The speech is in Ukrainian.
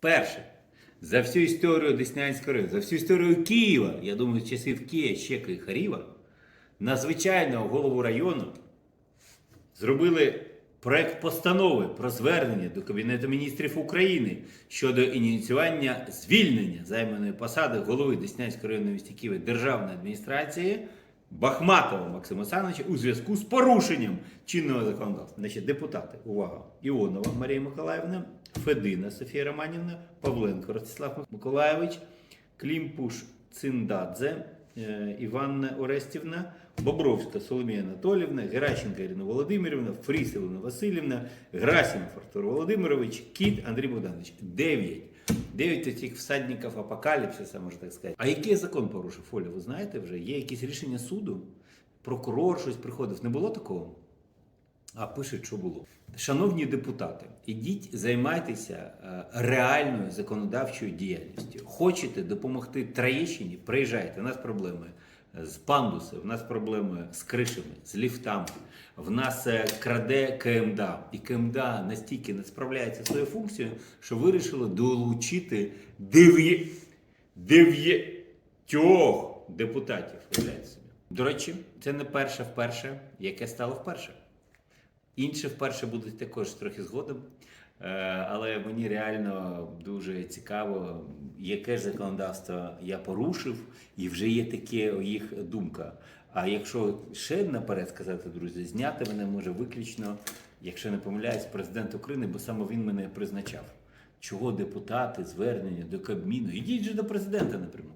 Вперше за всю історію Деснянського району, за всю історію Києва, я думаю, часів Києва, Щека і Харіва, на звичайного голову району зробили проект постанови про звернення до Кабінету міністрів України щодо ініціювання звільнення займаної посади голови Деснянської районної місті Києва державної адміністрації Бахматова Максима Олександровича у зв'язку з порушенням чинного законодавства. Значить, депутати, увага, Іонова Марія Миколаївна, Федина Софія Романівна, Павленко Ростислав Миколаєвич, Клімпуш Циндадзе, е, Іванна Орестівна, Бобровська Соломія Анатолівна, Геращенко Ірина Володимирівна, Фріс Ілона Васильівна, Грасін Артур Володимирович, Кіт Андрій Богданович. Дев'ять. Дев'ять цих всадників апокаліпсиса, можна так сказати. А який закон порушив Оля? Ви знаєте вже? Є якісь рішення суду? Прокурор щось приходив. Не було такого? А пишуть, що було. Шановні депутати, ідіть займайтеся е, реальною законодавчою діяльністю. Хочете допомогти Троєщині? Приїжджайте. У нас проблеми з пандуси, в нас проблеми з кришами, з ліфтами. В нас е, краде КМДА. І КМДА настільки не справляється своєю функцією, що вирішили долучити дев'є... дев'ятьох депутатів. До речі, це не перше вперше, яке стало вперше. Інші вперше будуть також трохи згодом. Е, Але мені реально дуже цікаво, яке ж законодавство я порушив, і вже є таке їх думка. А якщо ще наперед сказати, друзі, зняти мене може виключно, якщо не помиляюсь, президент України, бо саме він мене призначав. Чого депутати, звернення до Кабміну? Ідіть же до президента напряму.